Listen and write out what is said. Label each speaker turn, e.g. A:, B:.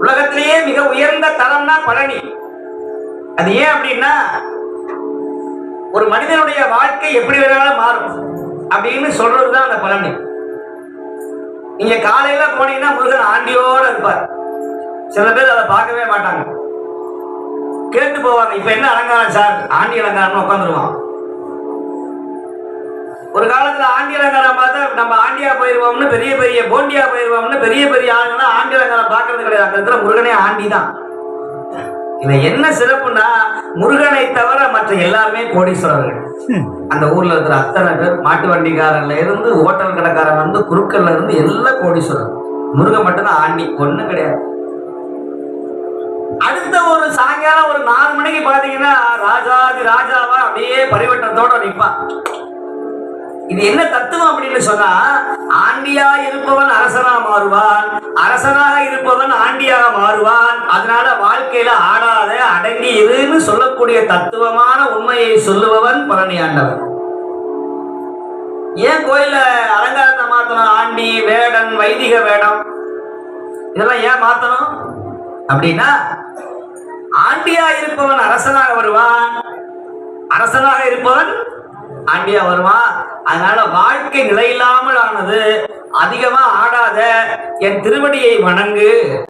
A: உலகத்திலேயே மிக உயர்ந்த தலம்னா பழனி. அது ஏன் அப்படின்னா ஒரு மனிதனுடைய வாழ்க்கை எப்படி வேணாலும் மாறும் அப்படின்னு சொல்றதுதான் அந்த பழனி. நீங்க காலையில போனீங்கன்னா முருகன் ஆண்டியோட இருப்பார். சில பேர் அதை பார்க்கவே மாட்டாங்க. கேட்டு போவாங்க இப்ப என்ன அலங்காரம் சார்? ஆண்டி அலங்காரம்னு உட்காந்துருவான். ஒரு காலத்துல ஆண்டி அலங்காரம் பார்த்தா நம்ம ஆண்டியா போயிருவோம்னு பெரிய பெரிய போண்டியா போயிருவோம்னு பெரிய பெரிய அலங்காரம் பார்க்கறது கிடையாது. அங்க இருக்கிற முருகனே ஆண்டி தான். இதுல என்ன சிறப்புன்னா முருகனை தவிர மற்ற எல்லாருமே கோடீஸ்வரர்கள். அந்த ஊர்ல இருக்கிற அத்தனை பேர் மாட்டு வண்டிக்காரன்ல இருந்து ஹோட்டல் கடைக்காரன் வந்து குருக்கள்ல இருந்து எல்லாம் கோடீஸ்வரர். முருகன் மட்டும்தான் ஆண்டி ஒண்ணும் கிடையாது. அடுத்த ஒரு சாயங்காலம் ஒரு நாலு மணிக்கு பாத்தீங்கன்னா ராஜாதி ராஜாவா அப்படியே பரிவட்டத்தோட நிப்பான் இது என்ன தத்துவம் அப்படின்னு சொன்னா ஆண்டியா இருப்பவன் அரசனா மாறுவான். அரசனாக இருப்பவன் ஆண்டியாக மாறுவான். அதனால வாழ்க்கையில ஆடாத அடங்கி இருன்னு சொல்லக்கூடிய தத்துவமான உண்மையை சொல்லுபவன் பழனி ஆண்டவன். ஏன் கோயில அலங்காரத்தை மாத்தணும்? ஆண்டி வேடன் வைதிக வேடம். இதெல்லாம் ஏன் மாத்தணும்? அப்படின்னா ஆண்டியா இருப்பவன் அரசனாக வருவான். அரசனாக இருப்பவன் ஆண்டியா வருவான் அதனால வாழ்க்கை நிலையில்லாமல் ஆனது அதிகமா ஆடாத என் திருவடியை வணங்கு.